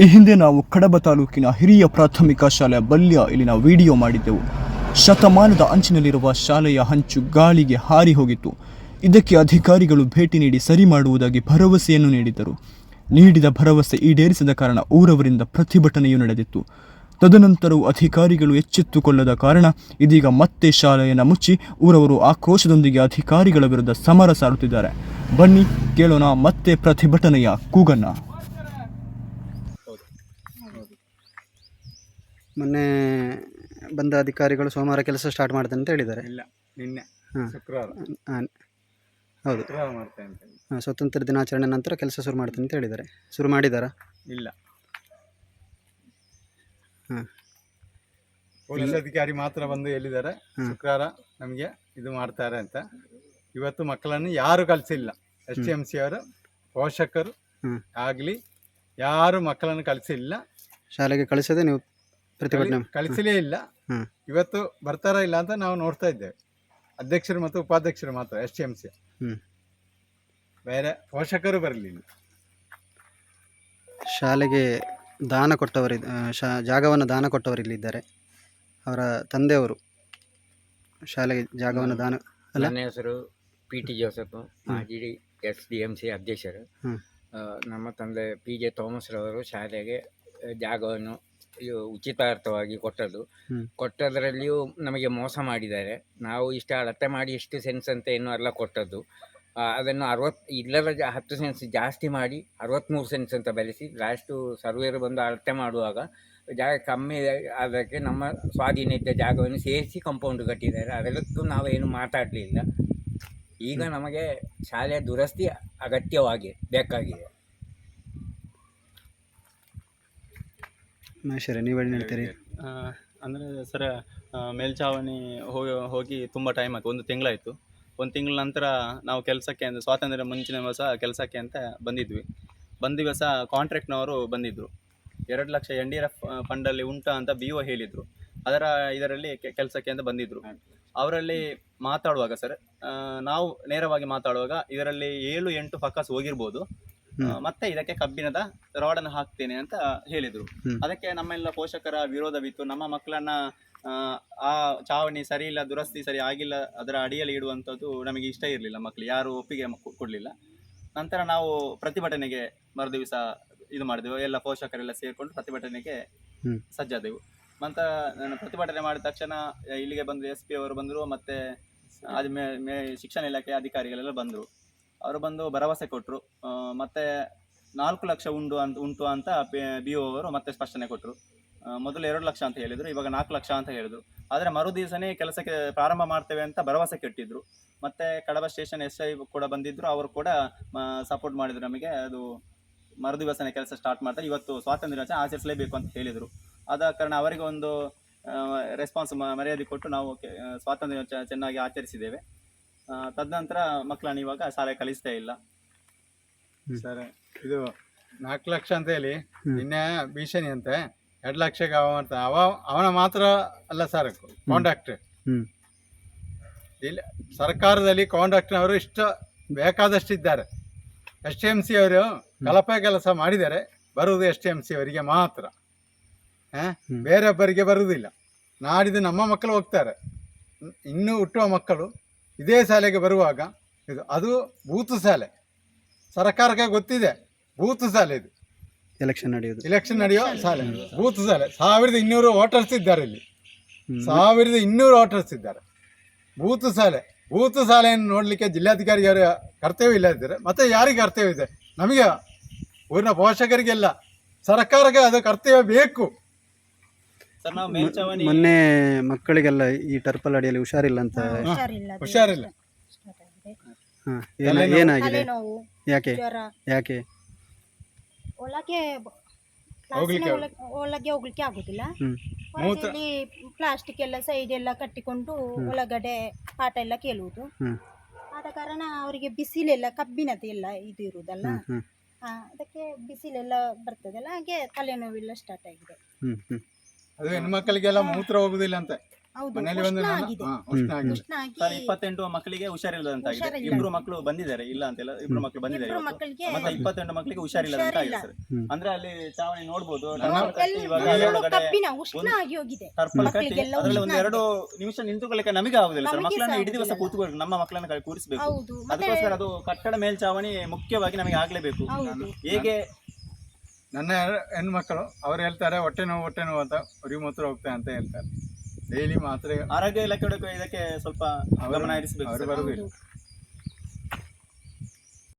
ಈ ಹಿಂದೆ ನಾವು ಕಡಬ ತಾಲೂಕಿನ ಹಿರಿಯ ಪ್ರಾಥಮಿಕ ಶಾಲೆಯ ಬಲ್ಯ ಇಲ್ಲಿನ ವಿಡಿಯೋ ಮಾಡಿದ್ದೆವು. ಶತಮಾನದ ಅಂಚಿನಲ್ಲಿರುವ ಶಾಲೆಯ ಹಂಚು ಗಾಳಿಗೆ ಹಾರಿ ಹೋಗಿತ್ತು. ಇದಕ್ಕೆ ಅಧಿಕಾರಿಗಳು ಭೇಟಿ ನೀಡಿ ಸರಿ ಮಾಡುವುದಾಗಿ ಭರವಸೆಯನ್ನು ನೀಡಿದ್ದರು. ನೀಡಿದ ಭರವಸೆ ಈಡೇರಿಸದ ಕಾರಣ ಊರವರಿಂದ ಪ್ರತಿಭಟನೆಯೂ ನಡೆದಿತ್ತು. ತದನಂತರವೂ ಅಧಿಕಾರಿಗಳು ಎಚ್ಚೆತ್ತುಕೊಳ್ಳದ ಕಾರಣ ಇದೀಗ ಮತ್ತೆ ಶಾಲೆಯನ್ನು ಮುಚ್ಚಿ ಊರವರು ಆಕ್ರೋಶದೊಂದಿಗೆ ಅಧಿಕಾರಿಗಳ ವಿರುದ್ಧ ಸಮರ ಸಾರುತ್ತಿದ್ದಾರೆ. ಬನ್ನಿ ಕೇಳೋಣ ಮತ್ತೆ ಪ್ರತಿಭಟನೆಯ ಕೂಗನ್ನ. ಮೊನ್ನೆ ಬಂದ ಅಧಿಕಾರಿಗಳು ಸೋಮವಾರ ಕೆಲಸ ಸ್ಟಾರ್ಟ್ ಮಾಡ್ತೇನೆ ಅಂತ ಹೇಳಿದ್ದಾರೆ. ಇಲ್ಲ ನಿನ್ನೆ ಹಾಂ. ಶುಕ್ರವಾರ. ಹಾಂ ಹೌದು. ಶುಕ್ರವಾರ ಮಾಡ್ತೇನೆ ಅಂತ ಹೇಳಿ. ಹಾಂ, ಸ್ವಾತಂತ್ರ್ಯ ದಿನಾಚರಣೆ ನಂತರ ಕೆಲಸ ಶುರು ಮಾಡ್ತೇನೆ ಅಂತ ಹೇಳಿದ್ದಾರೆ. ಶುರು ಮಾಡಿದಾರ ಇಲ್ಲ. ಹಾಂ. ಪೊಲೀಸ್ ಅಧಿಕಾರಿ ಮಾತ್ರ ಬಂದು ಹೇಳಿದ್ದಾರೆ ಶುಕ್ರವಾರ ನಮಗೆ ಇದು ಮಾಡ್ತಾರೆ ಅಂತ. ಇವತ್ತು ಮಕ್ಕಳನ್ನು ಯಾರು ಕಲಿಸಿಲ್ಲ. ಎಸ್ ಡಿ ಎಂ ಸಿ ಅವರು ಪೋಷಕರು ಹ್ಮ್. ಆಗಲಿ ಯಾರು ಮಕ್ಕಳನ್ನು ಕಳಿಸಿಲ್ಲ. ಶಾಲೆಗೆ ಕಳಿಸದೆ ನೀವು ಪ್ರತಿಭಟನೆ ಕಳಿಸಲೇ ಇಲ್ಲ. ಹ್ಮ್. ಇವತ್ತು ಬರ್ತಾರಾ ಇಲ್ಲ ಅಂತ ನಾವು ನೋಡ್ತಾ ಇದ್ದೇವೆ. ಅಧ್ಯಕ್ಷರು ಮತ್ತು ಉಪಾಧ್ಯಕ್ಷರು ಮಾತ್ರ ಎಸ್ ಟಿ ಎಂ ಸಿ. ಹ್ಞೂ ಬೇರೆ ಪೋಷಕರು ಬರಲಿಲ್ಲ. ಶಾಲೆಗೆ ದಾನ ಕೊಟ್ಟವರು ಶಾ ಜಾಗವನ್ನು ದಾನ ಕೊಟ್ಟವರು ಇಲ್ಲಿದ್ದಾರೆ ಅವರ ತಂದೆಯವರು ಶಾಲೆಗೆ ಜಾಗವನ್ನು ದಾನ ಅಲ್ಲ? ನನ್ನ ಹೆಸರು ಪಿ ಟಿ ಜೋಸಫ್ ಮಾಜಿ ಎಸ್ ಡಿ ಎಂ ಸಿ ಅಧ್ಯಕ್ಷರು. ಹ್ಮ್. ನಮ್ಮ ತಂದೆ ಪಿ ಜೆ ಥಾಮಸ್ ರವರು ಶಾಲೆಗೆ ಜಾಗವನ್ನು ಇದು ಉಚಿತಾರ್ಥವಾಗಿ ಕೊಟ್ಟದ್ದು. ಕೊಟ್ಟದರಲ್ಲಿಯೂ ನಮಗೆ ಮೋಸ ಮಾಡಿದ್ದಾರೆ. ನಾವು ಇಷ್ಟು ಅಳತೆ ಮಾಡಿ ಇಷ್ಟು ಸೆನ್ಸ್ ಅಂತ ಏನು ಎಲ್ಲ ಕೊಟ್ಟದ್ದು. ಅದನ್ನು ಅರವತ್ತು ಇಲ್ಲದ ಹತ್ತು ಸೆನ್ಸ್ ಜಾಸ್ತಿ ಮಾಡಿ ಅರವತ್ತ್ಮೂರು ಸೆನ್ಸ್ ಅಂತ ಬೆಳೆಸಿ ಲಾಸ್ಟು ಸರ್ವೇರು ಬಂದು ಅಳತೆ ಮಾಡುವಾಗ ಜಾಗ ಕಮ್ಮಿ ಅದಕ್ಕೆ ನಮ್ಮ ಸ್ವಾಧೀನ ಇದ್ದ ಜಾಗವನ್ನು ಸೇರಿಸಿ ಕಂಪೌಂಡ್ ಕಟ್ಟಿದ್ದಾರೆ. ಅದೆಲ್ಲಕ್ಕೂ ನಾವೇನು ಮಾತಾಡಲಿಲ್ಲ. ಈಗ ನಮಗೆ ಶಾಲೆ ದುರಸ್ತಿ ಅಗತ್ಯವಾಗಿ ಬೇಕಾಗಿದೆ. ಹೇಳ್ತೀರಿ. ಅಂದರೆ ಸರ್ ಮೇಲ್ಛಾವಣಿ ಹೋಗಿ ಹೋಗಿ ತುಂಬ ಟೈಮ್ ಆಯ್ತು ಒಂದು ತಿಂಗಳಾಯಿತು. ಒಂದು ತಿಂಗಳ ನಂತರ ನಾವು ಕೆಲಸಕ್ಕೆ ಅಂದರೆ ಸ್ವಾತಂತ್ರ್ಯ ಮುಂಚಿನ ದಿವಸ ಕೆಲಸಕ್ಕೆ ಅಂತ ಬಂದಿದ್ವಿ. ಬಂದ ದಿವಸ ಕಾಂಟ್ರಾಕ್ಟ್ನವರು ಬಂದಿದ್ದರು ಎರಡು ಲಕ್ಷ ಎನ್ ಡಿ ಎಫ್ ಫಂಡಲ್ಲಿ ಉಂಟಾ ಅಂತ ಬಿ ಒ ಹೇಳಿದರು. ಅದರ ಇದರಲ್ಲಿ ಕೆಲಸಕ್ಕೆ ಅಂತ ಬಂದಿದ್ದರು ಅವರಲ್ಲಿ ಮಾತಾಡುವಾಗ ಸರ್ ನಾವು ನೇರವಾಗಿ ಮಾತಾಡುವಾಗ ಇದರಲ್ಲಿ ಏಳು ಎಂಟು ಫಕಸ್ ಹೋಗಿರ್ಬೋದು. ಮತ್ತೆ ಇದಕ್ಕೆ ಕಬ್ಬಿಣದ ರಾಡನ್ನು ಹಾಕ್ತೇನೆ ಅಂತ ಹೇಳಿದ್ರು. ಅದಕ್ಕೆ ನಮ್ಮೆಲ್ಲ ಪೋಷಕರ ವಿರೋಧವಿತ್ತು. ನಮ್ಮ ಮಕ್ಕಳನ್ನ ಆ, ಆ ಚಾವಣಿ ಸರಿ ಇಲ್ಲ ದುರಸ್ತಿ ಸರಿ ಆಗಿಲ್ಲ ಅದರ ಅಡಿಯಲ್ಲಿ ಇಡುವಂಥದ್ದು ನಮಗೆ ಇಷ್ಟ ಇರಲಿಲ್ಲ ಮಕ್ಕಳು ಯಾರು ಒಪ್ಪಿಗೆ ಕೊಡ್ಲಿಲ್ಲ ಕೊಡಲಿಲ್ಲ. ನಂತರ ನಾವು ಪ್ರತಿಭಟನೆಗೆ ಮರುದಿವಸ ಇದು ಮಾಡಿದೆವು. ಎಲ್ಲ ಪೋಷಕರೆಲ್ಲ ಸೇರಿಕೊಂಡು ಪ್ರತಿಭಟನೆಗೆ ಸಜ್ಜಾದೆವು. ಮತ್ತು ನಾನು ಪ್ರತಿಭಟನೆ ಮಾಡಿದ ತಕ್ಷಣ ಇಲ್ಲಿಗೆ ಬಂದರು ಎಸ್ ಪಿ ಅವರು ಬಂದರು, ಮತ್ತು ಅದು ಮೇ ಮೇ, ಶಿಕ್ಷಣ ಇಲಾಖೆ ಅಧಿಕಾರಿಗಳೆಲ್ಲ ಬಂದರು. ಅವರು ಬಂದು ಭರವಸೆ ಕೊಟ್ಟರು ಮತ್ತು ನಾಲ್ಕು ಲಕ್ಷ ಉಂಡು ಅಂತ ಉಂಟು ಅಂತ ಬಿ ಒ ಅವರು ಮತ್ತೆ ಸ್ಪಷ್ಟನೆ ಕೊಟ್ಟರು ಮೊದಲು ಎರಡು ಲಕ್ಷ ಅಂತ ಹೇಳಿದರು, ಇವಾಗ ನಾಲ್ಕು ಲಕ್ಷ ಅಂತ ಹೇಳಿದರು. ಆದರೆ ಮರು ದಿವಸನೇ ಕೆಲಸಕ್ಕೆ ಪ್ರಾರಂಭ ಮಾಡ್ತೇವೆ ಅಂತ ಭರವಸೆ ಕೆಟ್ಟಿದ್ರು. ಮತ್ತು ಕಡಬ ಸ್ಟೇಷನ್ ಎಸ್ ಐ ಕೂಡ ಬಂದಿದ್ದರು ಅವರು ಕೂಡ ಸಪೋರ್ಟ್ ಮಾಡಿದ್ರು ನಮಗೆ. ಅದು ಮರು ದಿವಸನೇ ಕೆಲಸ ಸ್ಟಾರ್ಟ್ ಮಾಡ್ತಾರೆ. ಇವತ್ತು ಸ್ವಾತಂತ್ರ್ಯ ಆಚರಿಸಲೇಬೇಕು ಅಂತ ಹೇಳಿದರು. ಆದ ಕಾರಣ ಅವರಿಗೆ ಒಂದು ರೆಸ್ಪಾನ್ಸ್ ಮರ್ಯಾದೆ ಕೊಟ್ಟು ನಾವು ಸ್ವಾತಂತ್ರ್ಯ ಚೆನ್ನಾಗಿ ಆಚರಿಸಿದ್ದೇವೆ. ತದನಂತರ ಮಕ್ಕಳನ್ನು ಇವಾಗ ಶಾಲೆ ಕಲಿಸ್ತಾ ಇಲ್ಲ. ಸರ್ ಇದು ನಾಲ್ಕು ಲಕ್ಷ ಅಂತ ಹೇಳಿ. ನಿನ್ನೆ ಭೀಷಣಿ ಅಂತೆ ಎರಡು ಲಕ್ಷಕ್ಕೆ ಅವ ಮಾಡ್ತಾನೆ ಅವ ಅವನ ಮಾತ್ರ ಅಲ್ಲ ಸರ್ ಕಾಂಟ್ರಾಕ್ಟ್ ಹ್ಮ್. ಇಲ್ಲಿ ಸರ್ಕಾರದಲ್ಲಿ ಕಾಂಟ್ರಾಕ್ಟ್ನವರು ಇಷ್ಟ ಬೇಕಾದಷ್ಟು ಇದ್ದಾರೆ. ಎಸ್ ಟಿ ಎಂ ಸಿ ಅವರು ಕಲಪೆ ಕೆಲಸ ಮಾಡಿದ್ದಾರೆ ಬರುವುದು ಎಸ್ ಟಿ ಎಂ ಸಿ ಅವರಿಗೆ ಮಾತ್ರ. ಬೇರೊಬ್ಬರಿಗೆ ಬರುವುದಿಲ್ಲ. ನಾಡಿದ್ದು ನಮ್ಮ ಮಕ್ಕಳು ಹೋಗ್ತಾರೆ. ಇನ್- ಇನ್ನೂ ಹುಟ್ಟುವ ಮಕ್ಕಳು ಇದೇ ಶಾಲೆಗೆ ಬರುವಾಗ ಇದು ಅದು ಬೂತು ಶಾಲೆ. ಸರ್ಕಾರಕ್ಕೆ ಗೊತ್ತಿದೆ ಬೂತ್ ಶಾಲೆ ಇದು. ಎಲೆಕ್ಷನ್ ನಡೆಯೋದು. ಎಲೆಕ್ಷನ್ ನಡೆಯೋ ಶಾಲೆ. ಬೂತ್ ಶಾಲೆ. ಸಾವಿರದ ಇನ್ನೂರು ವೋಟರ್ಸ್ ಇದ್ದಾರೆ ಇಲ್ಲಿ. ಸಾವಿರದ ಇನ್ನೂರು ವೋಟರ್ಸ್ ಇದ್ದಾರೆ. ಬೂತ್ ಶಾಲೆ. ಬೂತ್ ಶಾಲೆಯನ್ನು ನೋಡಲಿಕ್ಕೆ ಜಿಲ್ಲಾಧಿಕಾರಿಯವರ ಕರ್ತವ್ಯ ಇಲ್ಲ ಇದ್ದಾರೆ ಮತ್ತೆ ಯಾರಿಗೆ ಕರ್ತವ್ಯ ಇದೆ? ನಮಗೆ ಊರಿನ ಪೋಷಕರಿಗೆಲ್ಲ ಸರ್ಕಾರಕ್ಕೆ ಅದು ಕರ್ತವ್ಯ ಬೇಕು. ಸರ್ ನಾವು ಮೇಲ್ಚಾವಣಿ ಮೊನ್ನೆ ಮಕ್ಕಳಿಗೆಲ್ಲ ಈ ಟರ್ಪಲ್ ಅಡಿಯಲ್ಲಿ ಹುಷಾರಿಲ್ಲ ಅಂತ ಹುಷಾರಿಲ್ಲ ಹುಷಾರಿಲ್ಲ start ಆಗಿದೆ. ಹಾಂ ಏನ ತಲೆನೋವು. ಏನಾಗಿದೆ? ತಲೆನೋವು ಯಾಕೆ? ಜ್ವರ. ಯಾಕೆ? ಒಳಗೆ ಕ್ಲಾಸಿನ ಒಳಗೆ ಒಳಗೆ ಹೋಗ್ಲಿಕ್ಕೆ ಆಗುದಿಲ್ಲ. ಹ್ಮ್. ಹೊರಗಲ್ಲಿ ಪ್ಲಾಸ್ಟಿಕ್ ಎಲ್ಲ ಸೈಡ್ ಎಲ್ಲ ಕಟ್ಟಿಕೊಂಡು ಒಳಗಡೆ ಪಾಠ ಎಲ್ಲ ಕೇಳುವುದು. ಹ್ಮ್. ಆದ ಕಾರಣ ಅವರಿಗೆ ಬಿಸಿಲೆಲ್ಲ ಕಬ್ಬಿನದ ಎಲ್ಲ ಇದು ಇರುವುದಲ್ಲ ಹ್ಮ್ ಅದಕ್ಕೆ ಬಿಸಿಲೆಲ್ಲ ಬರ್ತದಲ್ಲ ಹಾಗೆ ತಲೆನೋವೆಲ್ಲ ಸ್ಟಾರ್ಟ್ ಆಗಿದೆ. ಹ್ಮ್ ಹ್ಮ್. ಅದು ಹೆಣ್ಮಕ್ಳಿಗೆಲ್ಲ ಮೂತ್ರ ಹೋಗುದಿಲ್ಲ ಅಂತ. ಹೌದು ಮನೆಯಲ್ಲಿ ಒಂದು ಉಷ್ಣ ನನ್ನ- ಆಗಿದೆ. ಹಾ, ಉಷ್ಣ ಆಗಿದೆ. ಉಷ್ಣ ಆಗಿ ಸರ್ ಇಪ್ಪತ್ತೆಂಟು ಮಕ್ಕಳಿಗೆ ಹುಷಾರಿಲ್ಲದಂತಾಗಿದೆ. ಹುಷಾರಿಲ್ಲ. ಇಬ್ರು ಮಕ್ಕಳು ಬಂದಿದ್ದಾರೆ ಇಲ್ಲ ಅಂತಿಲ್ಲ ಇಬ್ರು ಮಕ್ಕಳು ಬಂದಿದ್ದಾರೆ ಇಬ್ರು ಇವತ್ತು. ಮಕ್ಕಳಿಗೆ ಮತ್ತೆ ಇಪ್ಪತ್ತೆಂಟು ಮಕ್ಕಳಿಗೆ ಹುಷಾರಿಲ್ಲದಂತ ಆಗಿದೆ ಸರ್ ಹ್ಮ್. ಅಂದ್ರೆ ಅಲ್ಲಿ ಚಾವಣಿ ನೋಡ್ಬೋದು ಅದ್ರಲ್ಲಿ ಒಂದ್ ಕಟ್ಟಿ ಎಲ್ಲ- ಇವಾಗ ಎಲ್ಲ ಒಳಗಡೆ ಕಬ್ಬಿನ ಉಷ್ಣ ಒಂದು- ಆಗಿ ಹೋಗಿದೆ. ಟರ್ಪಲ್ ಕಟ್ಟಿ ಮಕ್ಕಳಿಗೆಲ್ಲ ಅದರಲ್ಲಿ ಒಂದು ಉಷ್ಣ ಎರಡು ನಿಮಿಷ ನಿಂತುಕೊಳ್ಳಿಕ್ಕೆ ನಮಗೆ ಆಗುದಿಲ್ಲ ಸರ್. ನಮಗೆ ಮಕ್ಕಳನ್ನ ಇಡೀ ದಿವಸ. ಕೂತ್ಕೊಳ್ಬೇಕು ನಮ್ಮ ಮಕ್ಕಳನ್ನ ಕೈ ಕೂರಿಸಬೇಕು. ಹೌದು. ಮತ್ತೆ ಅದಕ್ಕೋಸ್ಕರ ಅದು ಕಟ್ಟಡ ಮೇಲ್ಚಾವಣಿ ಮುಖ್ಯವಾಗಿ ನಮಗೆ ಆಗ್ಲೇಬೇಕು. ಹೌದು. ಹೇಗೆ ನನ್ನ ಹೆಣ್ಣು- ಹೆಣ್ಮಕ್ಕಳು ಅವ್ರು ಹೇಳ್ತಾರೆ ಹೊಟ್ಟೆ ನೋವು ಹೊಟ್ಟೆ ನೋವು ಅಂತ ಉರಿ ಮೂತ್ರ ಹೋಗ್ತೇವೆ ಅಂತ ಹೇಳ್ತಾರೆ. ಡೈಲಿ ಮಾತ್ರೆ ಆರೋಗ್ಯ ಇಲಾಖೆ ಇದಕ್ಕೆ ಸ್ವಲ್ಪ ಗಮನ ಹರಿಸಬೇಕು ಅವರು